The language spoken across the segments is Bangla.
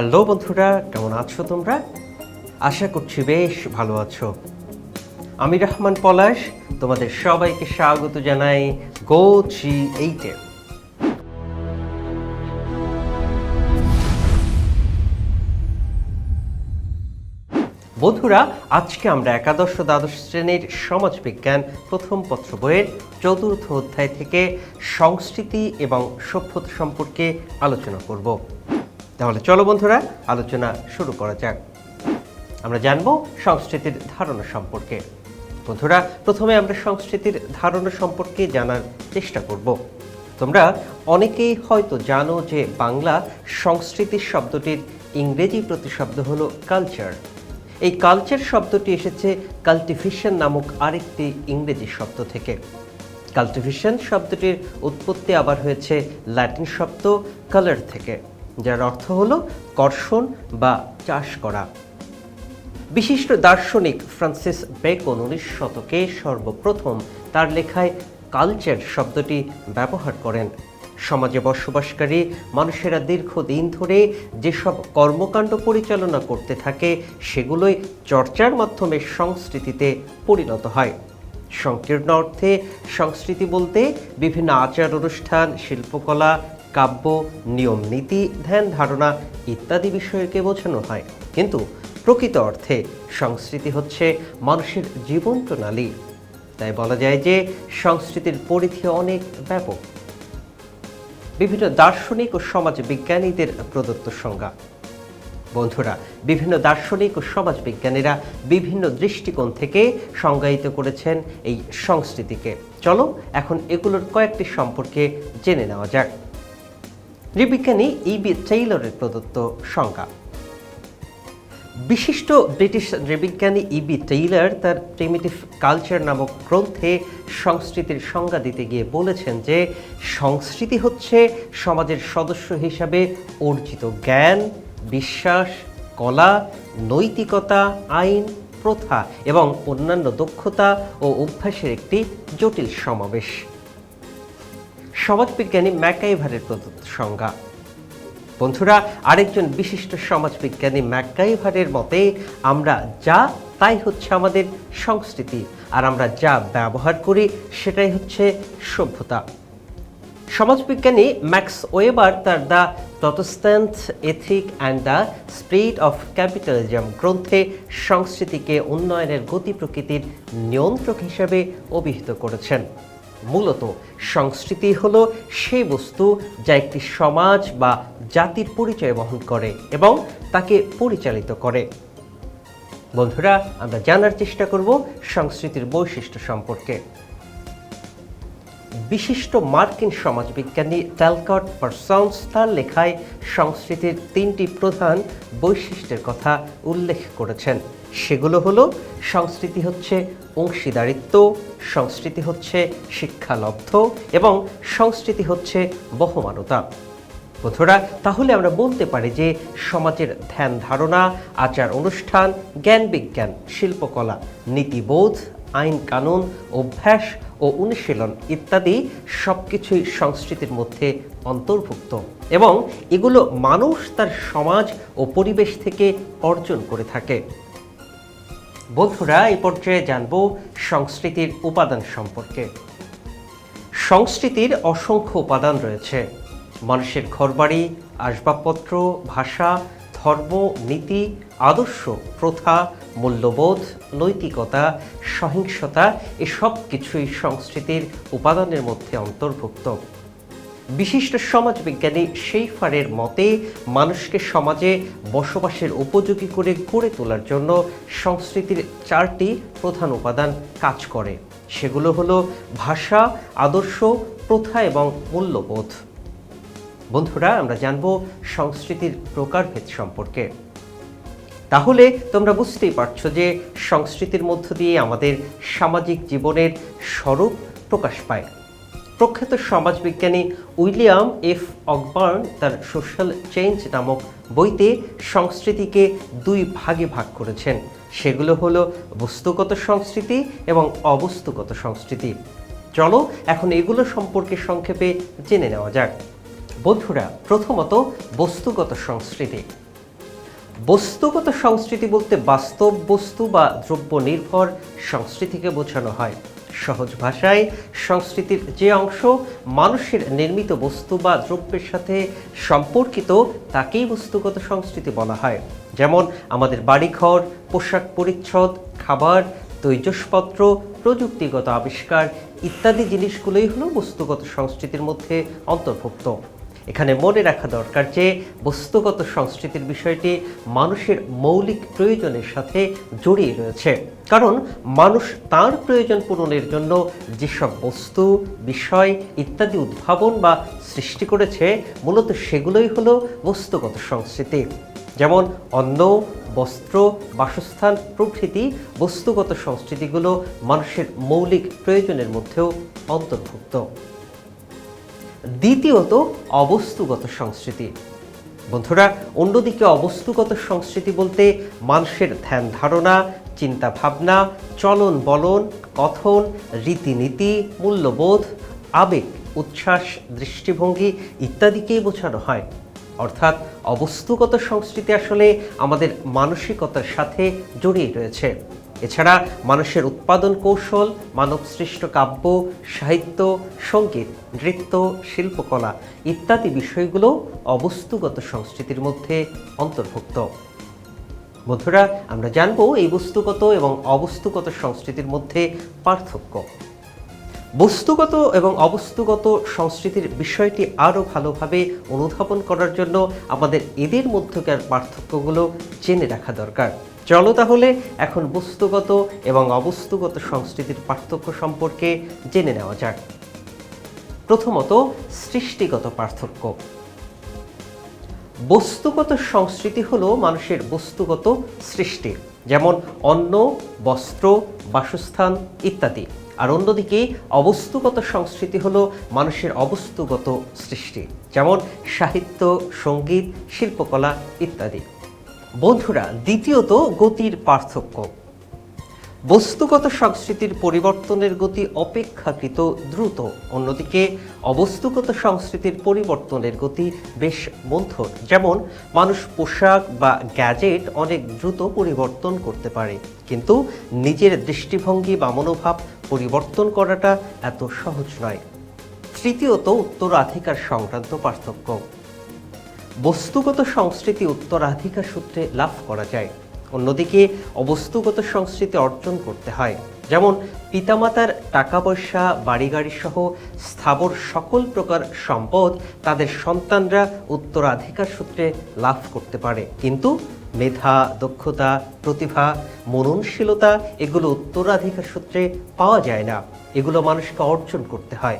হ্যালো বন্ধুরা, কেমন আছো তোমরা? আশা করছি বেশ ভালো আছো। আমি রহমান পলাশ, তোমাদের সবাইকে স্বাগত জানাই গো থ্রি এইটে। বন্ধুরা, আজকে আমরা একাদশ দ্বাদশ শ্রেণির সমাজবিজ্ঞান প্রথম পত্র বইয়ের চতুর্থ অধ্যায় থেকে সংস্কৃতি এবং সভ্যতা সম্পর্কে আলোচনা করব। তাহলে চলো বন্ধুরা, আলোচনা শুরু করা যাক। আমরা জানব সংস্কৃতির ধারণা সম্পর্কে। বন্ধুরা, প্রথমে আমরা সংস্কৃতির ধারণা সম্পর্কে জানার চেষ্টা করব। তোমরা অনেকেই হয়তো জানো যে বাংলা সংস্কৃতির শব্দটির ইংরেজি প্রতিশব্দ হলো কালচার এই কালচার শব্দটি এসেছে কাল্টিভেশন নামক আরেকটি ইংরেজি শব্দ থেকে। কাল্টিভেশন শব্দটির উৎপত্তি আবার হয়েছে ল্যাটিন শব্দ কালার থেকে। যার অর্থ হল কর্ষণ বা চাষ করা। বিশিষ্ট দার্শনিক ফ্রান্সিস বেকন উনিশ শতকে সর্বপ্রথম তার লেখায় কালচার শব্দটি ব্যবহার করেন। সমাজে বসবাসকারী মানুষেরা দীর্ঘদিন ধরে যেসব কর্মকাণ্ড পরিচালনা করতে থাকে, সেগুলোই চর্চার মাধ্যমে সংস্কৃতিতে পরিণত হয়। সংকীর্ণ অর্থে সংস্কৃতি বলতে বিভিন্ন আচার অনুষ্ঠান, শিল্পকলা কাব্য, নিয়ম, নীতি, ধ্যান, ধারণা ইত্যাদি বিষয়কে বোঝানো হয়। কিন্তু প্রকৃত অর্থে সংস্কৃতি হচ্ছে মানুষের জীবন প্রণালী। তাই বলা যায় যে সংস্কৃতির পরিধি অনেক ব্যাপক। বিভিন্ন দার্শনিক ও সমাজ বিজ্ঞানীদের প্রদত্ত সংজ্ঞা। বন্ধুরা, বিভিন্ন দার্শনিক ও সমাজ বিজ্ঞানীরা বিভিন্ন দৃষ্টিকোণ থেকে সংজ্ঞায়িত করেছেন এই সংস্কৃতিকে। চলো এখন এগুলোর কয়েকটি সম্পর্কে জেনে নেওয়া যাক। নৃবিজ্ঞানী ইবি টেইলরের প্রদত্ত সংজ্ঞা। বিশিষ্ট ব্রিটিশ নৃবিজ্ঞানী ইবি টেইলর তার প্রিমিটিভ কালচার নামক গ্রন্থে সংস্কৃতির সংজ্ঞা দিতে গিয়ে বলেছেন যে, সংস্কৃতি হচ্ছে সমাজের সদস্য হিসাবে অর্জিত জ্ঞান, বিশ্বাস, কলা, নৈতিকতা, আইন, প্রথা এবং অন্যান্য দক্ষতা ও অভ্যাসের একটি জটিল সমাবেশ। সমাজবিজ্ঞানী ম্যাকাইভারের প্রদত্ত সংজ্ঞা। বন্ধুরা, আরেকজন বিশিষ্ট সমাজবিজ্ঞানী ম্যাকাইভারের মতে, আমরা যা, তাই হচ্ছে আমাদের সংস্কৃতি, আর আমরা যা ব্যবহার করি, সেটাই হচ্ছে সভ্যতা। সমাজবিজ্ঞানী ম্যাক্স ওয়েবার তার the Protestant ethic, and the spirit of capitalism গ্রন্থে সংস্কৃতিকে উন্নয়নের গতি প্রকৃতির নিয়ন্ত্রক হিসেবে অভিহিত করেছেন। মূলত সংস্কৃতি হল সেই বস্তু যা একটি সমাজ বা জাতির পরিচয় বহন করে এবং তাকে পরিচালিত করে। বন্ধুরা, আমরা জানার চেষ্টা করব সংস্কৃতির বৈশিষ্ট্য সম্পর্কে। বিশিষ্ট মার্কিন সমাজবিজ্ঞানী ট্যালকট পারসন্স তার লেখায় সংস্কৃতির তিনটি প্রধান বৈশিষ্ট্যের কথা উল্লেখ করেছেন। সেগুলো হলো, সংস্কৃতি হচ্ছে অংশীদারিত্ব, সংস্কৃতি হচ্ছে শিক্ষালব্ধ এবং সংস্কৃতি হচ্ছে বহমানতা। বন্ধুরা, তাহলে আমরা বলতে পারি যে সমাজের ধ্যান ধারণা, আচার অনুষ্ঠান, জ্ঞান বিজ্ঞান, শিল্পকলা, নীতিবোধ আইন কানুন, অভ্যাস ও অনুশীলন ইত্যাদি সব কিছুই সংস্কৃতির মধ্যে অন্তর্ভুক্ত এবং এগুলো মানুষ তার সমাজ ও পরিবেশ থেকে অর্জন করে থাকে। বন্ধুরা, এই পর্যায়ে জানব সংস্কৃতির উপাদান সম্পর্কে। সংস্কৃতির অসংখ্য উপাদান রয়েছে। মানুষের ঘরবাড়ি, আসবাবপত্র, ভাষা, ধর্ম, নীতি, আদর্শ, প্রথা মূল্যবোধ, নৈতিকতা, সহিংসতা এসব কিছুই সংস্কৃতির উপাদানের মধ্যে অন্তর্ভুক্ত। বিশিষ্ট সমাজবিজ্ঞানী সেইফারের মতে, মানুষকে সমাজে বসবাসের উপযোগী করে গড়ে তোলার জন্য সংস্কৃতির চারটি প্রধান উপাদান কাজ করে। সেগুলো হলো ভাষা, আদর্শ, প্রথা এবং মূল্যবোধ। বন্ধুরা, আমরা জানব সংস্কৃতির প্রকারভেদ সম্পর্কে। তাহলে তোমরা বুঝতেই পারছ যে সংস্কৃতির মধ্য দিয়ে আমাদের সামাজিক জীবনের স্বরূপ প্রকাশ পায়। প্রখ্যাত সমাজবিজ্ঞানী উইলিয়াম এফ অকবার্ন তার সোশ্যাল চেঞ্জ নামক বইতে সংস্কৃতিকে দুই ভাগে ভাগ করেছেন। সেগুলো হলো বস্তুগত সংস্কৃতি এবং অবস্তুগত সংস্কৃতি। চলো এখন এগুলো সম্পর্কে সংক্ষেপে জেনে নেওয়া যাক। বন্ধুরা, প্রথমত বস্তুগত সংস্কৃতি। বস্তুগত সংস্কৃতি বলতে বাস্তব বস্তু বা দ্রব্য নির্ভর সংস্কৃতিকে বোঝানো হয়। সহজ ভাষায় সংস্কৃতির যে অংশ মানুষের নির্মিত বস্তু বা দ্রব্যের সাথে সম্পর্কিত, তাকেই বস্তুগত সংস্কৃতি বলা হয়। যেমন আমাদের বাড়িঘর, পোশাক পরিচ্ছদ, খাবার, তৈজসপত্র, প্রযুক্তিগত আবিষ্কার ইত্যাদি জিনিসগুলোই হলো বস্তুগত সংস্কৃতির মধ্যে অন্তর্ভুক্ত। এখানে মনে রাখা দরকার যে বস্তুগত সংস্কৃতির বিষয়টি মানুষের মৌলিক প্রয়োজনের সাথে জড়িয়ে রয়েছে। কারণ মানুষ তার প্রয়োজন পূরণের জন্য যেসব বস্তু, বিষয় ইত্যাদি উদ্ভাবন বা সৃষ্টি করেছে, মূলত সেগুলোই হলো বস্তুগত সংস্কৃতি। যেমন অন্ন, বস্ত্র, বাসস্থান, প্রভৃতি বস্তুগত সংস্কৃতিগুলো মানুষের মৌলিক প্রয়োজনের মধ্যেও অন্তর্ভুক্ত। দ্বিতীয়ত অবস্তুগত সংস্কৃতি। বন্ধুরা, অন্যদিকে অবস্তুগত সংস্কৃতি বলতে মানুষের ধ্যান ধারণা চিন্তা ভাবনা চলন বলন, কথন, রীতিনীতি, মূল্যবোধ, আবেগ, উচ্ছ্বাস, দৃষ্টিভঙ্গি ইত্যাদিকেই বোঝানো হয়। অর্থাৎ অবস্তুগত সংস্কৃতি আসলে আমাদের মানসিকতার সাথে জড়িয়ে রয়েছে। এছাড়া মানুষের উৎপাদন কৌশল মানবসৃষ্ট কাব্য, সাহিত্য, সংগীত, নৃত্য, শিল্পকলা ইত্যাদি বিষয়গুলো অবস্তুগত সংস্কৃতির মধ্যে অন্তর্ভুক্ত। বন্ধুরা, আমরা জানব এই বস্তুগত এবং অবস্তুগত সংস্কৃতির মধ্যে পার্থক্য। বস্তুগত এবং অবস্তুগত সংস্কৃতির বিষয়টি আরও ভালোভাবে অনুধাবন করার জন্য আমাদের এদের মধ্যকার পার্থক্যগুলো জেনে রাখা দরকার। চলো তাহলে এখন বস্তুগত এবং অবস্তুগত সংস্কৃতির পার্থক্য সম্পর্কে জেনে নেওয়া যাক। প্রথমত, সৃষ্টিগত পার্থক্য। বস্তুগত সংস্কৃতি হল মানুষের বস্তুগত সৃষ্টি, যেমন অন্ন, বস্ত্র, বাসস্থান ইত্যাদি। আর অন্যদিকে, অবস্তুগত সংস্কৃতি হল মানুষের অবস্তুগত সৃষ্টি, যেমন সাহিত্য, সংগীত, শিল্পকলা ইত্যাদি। বন্ধুরা, দ্বিতীয়ত গতির পার্থক্য। বস্তুগত সংস্কৃতির পরিবর্তনের গতি অপেক্ষাকৃত দ্রুত। অন্যদিকে, অবস্তুগত সংস্কৃতির পরিবর্তনের গতি বেশ মন্থর যেমন, মানুষ পোশাক বা গ্যাজেট অনেক দ্রুত পরিবর্তন করতে পারে। কিন্তু নিজের দৃষ্টিভঙ্গি বা মনোভাব পরিবর্তন করাটা এত সহজ নয়। তৃতীয়ত, উত্তরাধিকার সংক্রান্ত পার্থক্য। বস্তুগত সংস্কৃতি উত্তরাধিকার সূত্রে লাভ করা যায়। অন্যদিকে, অবস্তুগত সংস্কৃতি অর্জন করতে হয়। যেমন, পিতামাতার টাকা পয়সা বাড়ি গাড়ি সহ স্থাবর সকল প্রকার সম্পদ তাদের সন্তানরা উত্তরাধিকার সূত্রে লাভ করতে পারে। কিন্তু মেধা, দক্ষতা, প্রতিভা, মননশীলতা এগুলো উত্তরাধিকার সূত্রে পাওয়া যায় না। এগুলো মানুষকে অর্জন করতে হয়।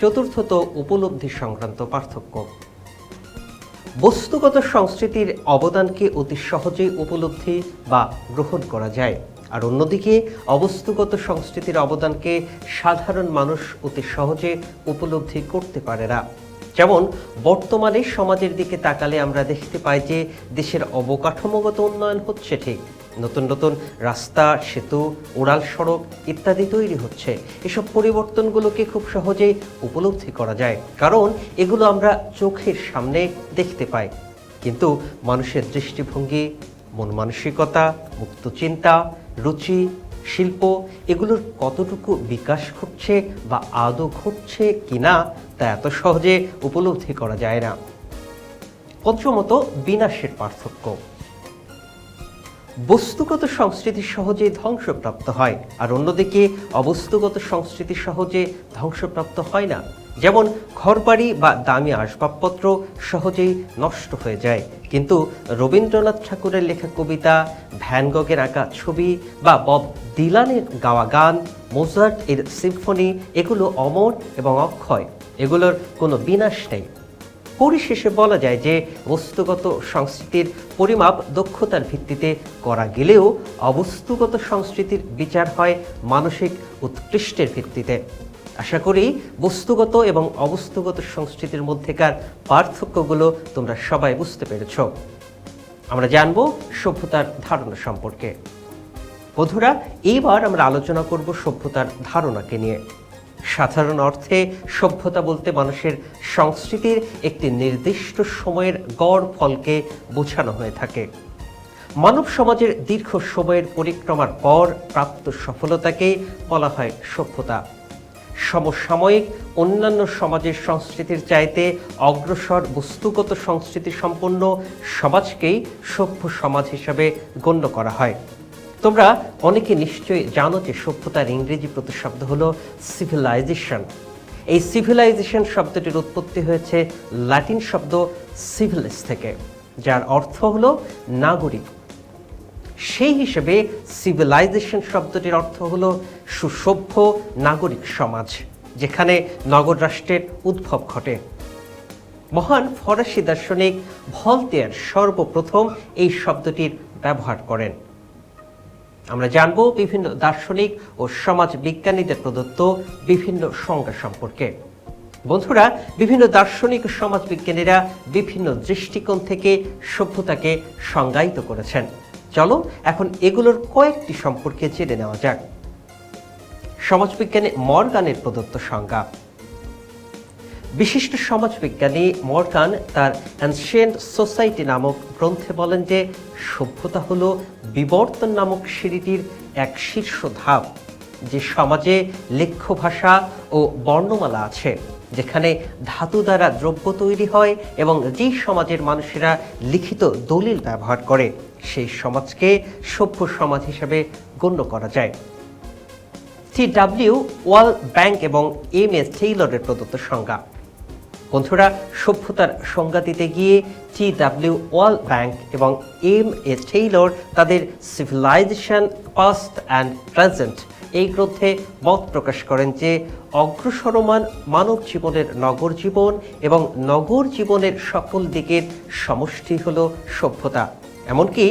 চতুর্থত উপলব্ধি সংক্রান্ত পার্থক্য। বস্তুগত সংস্কৃতির অবদানকে অতি সহজেই উপলব্ধি বা গ্রহণ করা যায়। আর অন্যদিকে, অবস্তুগত সংস্কৃতির অবদানকে সাধারণ মানুষ অতি সহজে উপলব্ধি করতে পারে না। যেমন, বর্তমানে সমাজের দিকে তাকালে আমরা দেখতে পাই যে দেশের অবকাঠামোগত উন্নয়ন হচ্ছে ঠিক নতুন নতুন রাস্তা, সেতু, উড়াল সড়ক ইত্যাদি তৈরি হচ্ছে। এসব পরিবর্তনগুলোকে খুব সহজেই উপলব্ধি করা যায়, কারণ এগুলো আমরা চোখের সামনে দেখতে পাই। কিন্তু মানুষের দৃষ্টিভঙ্গি, মন মানসিকতা, মুক্ত চিন্তা, রুচি, শিল্প, এগুলোর কতটুকু বিকাশ ঘটছে বা আদৌ ঘটছে কিনা তা এত সহজে উপলব্ধি করা যায় না। পঞ্চমত, বিনাশের পার্থক্য। বস্তুগত সংস্কৃতি সহজে ধ্বংসপ্রাপ্ত হয়, আর অন্যদিকে অবস্তুগত সংস্কৃতি সহজে ধ্বংসপ্রাপ্ত হয় না। যেমন ঘরবাড়ি বা দামি আসবাবপত্র সহজেই নষ্ট হয়ে যায়। কিন্তু রবীন্দ্রনাথ ঠাকুরের লেখা কবিতা ভ্যানগগের আঁকা ছবি বা বব দিলানের গাওয়া গান, মোজার্ট এর সিম্ফনি, এগুলো অমর এবং অক্ষয়। এগুলোর কোনো বিনাশ নেই। পরিশেষে বলা যায় যে বস্তুগত সংস্কৃতির পরিমাপ দক্ষতার ভিত্তিতে করা গেলেও অবস্তুগত সংস্কৃতির বিচার হয় মানসিক উৎকৃষ্টের ভিত্তিতে। আশা করি বস্তুগত এবং অবস্তুগত সংস্কৃতির মধ্যেকার পার্থক্যগুলো তোমরা সবাই বুঝতে পেরেছ। আমরা জানব সভ্যতার ধারণা সম্পর্কে। বধুরা এইবার আমরা আলোচনা করব সভ্যতার ধারণাকে নিয়ে। সাধারণ অর্থে সভ্যতা বলতে মানুষের সংস্কৃতির একটি নির্দিষ্ট সময়ের গড় ফলকে বোঝানো হয়ে থাকে। মানব সমাজের দীর্ঘ সময়ের পরিক্রমার পর প্রাপ্ত সফলতাকে বলা হয় সভ্যতা। সমসাময়িক অন্যান্য সমাজের সংস্কৃতির চাইতে অগ্রসর বস্তুগত সংস্কৃতি সম্পন্ন সমাজকেই সভ্য সমাজ হিসাবে গণ্য করা হয়। তোমরা অনেকে নিশ্চয়ই জানো যে সভ্যতার ইংরেজি প্রতিশব্দ হলো সিভিলাইজেশন এই সিভিলাইজেশন শব্দটির উৎপত্তি হয়েছে ল্যাটিন শব্দ সিভিলিস থেকে, যার অর্থ হলো নাগরিক। সেই হিসেবে সিভিলাইজেশন শব্দটির অর্থ হলো সুসভ্য নাগরিক সমাজ, যেখানে নগর রাষ্ট্রের উদ্ভব ঘটে। মহান ফরাসি দার্শনিক ভলতেয়ার সর্বপ্রথম এই শব্দটির ব্যবহার করেন। আমরা জানব বিভিন্ন দার্শনিক ও সমাজ বিজ্ঞানীদের প্রদত্ত বিভিন্ন সংজ্ঞা সম্পর্কে। বন্ধুরা, বিভিন্ন দার্শনিক ও সমাজ বিজ্ঞানীরা বিভিন্ন দৃষ্টিকোণ থেকে সভ্যতাকে সংজ্ঞায়িত করেছেন। চলো এখন এগুলোর কয়েকটি সম্পর্কে জেনে নেওয়া যাক। সমাজবিজ্ঞানী মর্গানের প্রদত্ত সংজ্ঞা। বিশিষ্ট সমাজবিজ্ঞানী মর্গান তার অ্যানশিয়েন্ট সোসাইটি নামক গ্রন্থে বলেন যে সভ্যতা হলো বিবর্তন নামক সিঁড়িটির এক শীর্ষ ধাপ, যে সমাজে লেখ্য ভাষা ও বর্ণমালা আছে, যেখানে ধাতু দ্বারা দ্রব্য তৈরি হয় এবং যেই সমাজের মানুষেরা লিখিত দলিল ব্যবহার করে, সেই সমাজকে সভ্য সমাজ হিসেবে গণ্য করা যায়। টি ডাব্লিউ ওয়াল ব্যাংক এবং এম এস টেইলরের প্রদত্ত সংজ্ঞা। বন্ধুরা, সভ্যতার সংজ্ঞা দিতে গিয়ে টি ডাব্লিউ ওয়াল ব্যাংক এবং এম এ টেইলর তাদের সিভিলাইজেশন পাস্ট অ্যান্ড প্রেজেন্ট এই গ্রন্থে মত প্রকাশ করেন যে অগ্রসরমান মানব জীবনের নগর জীবন এবং নগর জীবনের সকল দিকের সমষ্টি হল সভ্যতা। এমনকি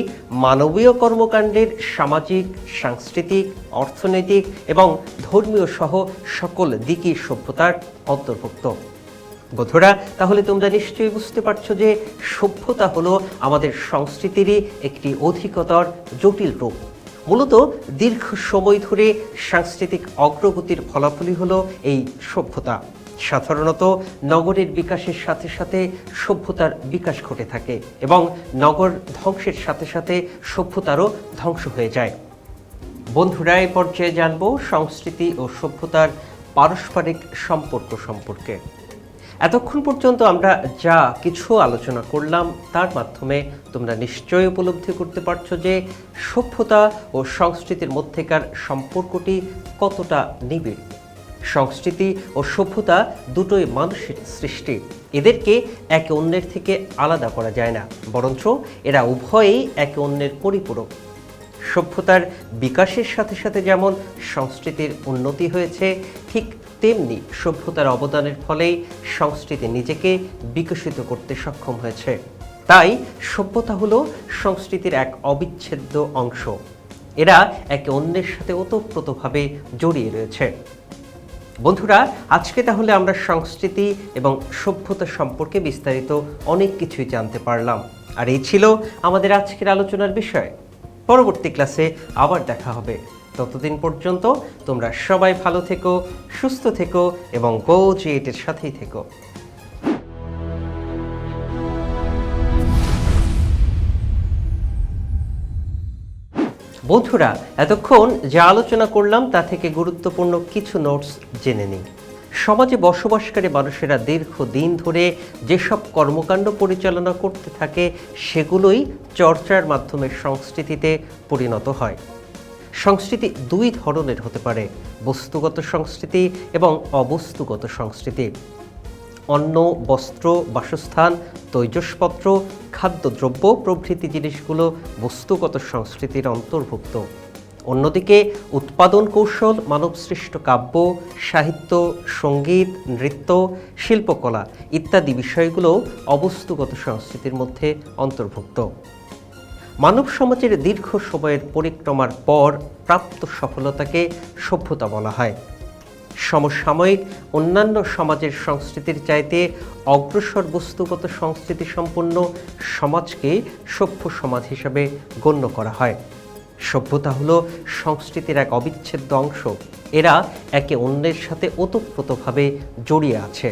মানবীয় কর্মকাণ্ডের সামাজিক, সাংস্কৃতিক, অর্থনৈতিক এবং ধর্মীয় সহ সকল দিকই সভ্যতার অন্তর্ভুক্ত। বন্ধুরা, তাহলে তোমরা নিশ্চয়ই বুঝতে পারছ যে সভ্যতা হলো আমাদের সংস্কৃতিরই একটি অধিকতর জটিল রূপ। মূলত দীর্ঘ সময় ধরে সাংস্কৃতিক অগ্রগতির ফলাফলই হলো এই সভ্যতা। সাধারণত নগরের বিকাশের সাথে সাথে সভ্যতার বিকাশ ঘটে থাকে এবং নগর ধ্বংসের সাথে সাথে সভ্যতারও ধ্বংস হয়ে যায়। বন্ধুরা এই পর্যায়ে জানব সংস্কৃতি ও সভ্যতার পারস্পরিক সম্পর্ক সম্পর্কে। এতক্ষণ পর্যন্ত আমরা যা কিছু আলোচনা করলাম, তার মাধ্যমে তোমরা নিশ্চয়ই উপলব্ধি করতে পারছ যে সভ্যতা ও সংস্কৃতির মধ্যেকার সম্পর্কটি কতটা নিবিড়। সংস্কৃতি ও সভ্যতা দুটোই মানুষের সৃষ্টি। এদেরকে একে অন্যের থেকে আলাদা করা যায় না, বরঞ্চ এরা উভয়েই একে অন্যের পরিপূরক। সভ্যতার বিকাশের সাথে সাথে যেমন সংস্কৃতির উন্নতি হয়েছে, ঠিক তেমনি সভ্যতার অবদানের ফলেই সংস্কৃতি নিজেকে বিকশিত করতে সক্ষম হয়েছে। তাই সভ্যতা হলো সংস্কৃতির এক অবিচ্ছেদ্য অংশ। এরা একে অন্যের সাথে ওতপ্রোতভাবে জড়িয়ে রয়েছে। বন্ধুরা, আজকে তাহলে আমরা সংস্কৃতি এবং সভ্যতা সম্পর্কে বিস্তারিত অনেক কিছুই জানতে পারলাম। আর এই ছিল আমাদের আজকের আলোচনার বিষয়। পরবর্তী ক্লাসে আবার দেখা হবে। ততদিন পর্যন্ত তোমরা সবাই ভালো থেকো, সুস্থ থেকো এবং গো জিএটের সাথেই থেকো। বন্ধুরা, এতক্ষণ যা আলোচনা করলাম তা থেকে গুরুত্বপূর্ণ কিছু নোটস জেনে নিই। সমাজে বসবাসকারী মানুষেরা দীর্ঘদিন ধরে যেসব কর্মকাণ্ড পরিচালনা করতে থাকে, সেগুলোই চর্চার মাধ্যমে সংস্কৃতিতে পরিণত হয়। সংস্কৃতি দুই ধরনের হতে পারে, বস্তুগত সংস্কৃতি এবং অবস্তুগত সংস্কৃতি। অন্ন, বস্ত্র, বাসস্থান, তৈজসপত্র, খাদ্যদ্রব্য প্রভৃতি জিনিসগুলো বস্তুগত সংস্কৃতির অন্তর্ভুক্ত। অন্যদিকে উৎপাদন কৌশল, মানবসৃষ্ট কাব্য, সাহিত্য, সংগীত, নৃত্য, শিল্পকলা ইত্যাদি বিষয়গুলো অবস্তুগত সংস্কৃতির মধ্যে অন্তর্ভুক্ত। মানব সমাজের দীর্ঘ সময়ের পরিক্রমার পর প্রাপ্ত সফলতাকে সভ্যতা বলা হয়। সমসাময়িক অন্যান্য সমাজের সংস্কৃতির চাইতে অগ্রসর বস্তুগত সংস্কৃতি সম্পন্ন সমাজকে সভ্য সমাজ হিসাবে গণ্য করা হয়। সভ্যতা হলো সংস্কৃতির এক অবিচ্ছেদ্য অংশ। এরা একে অন্যের সাথে ওতপ্রোতভাবে জড়িয়ে আছে।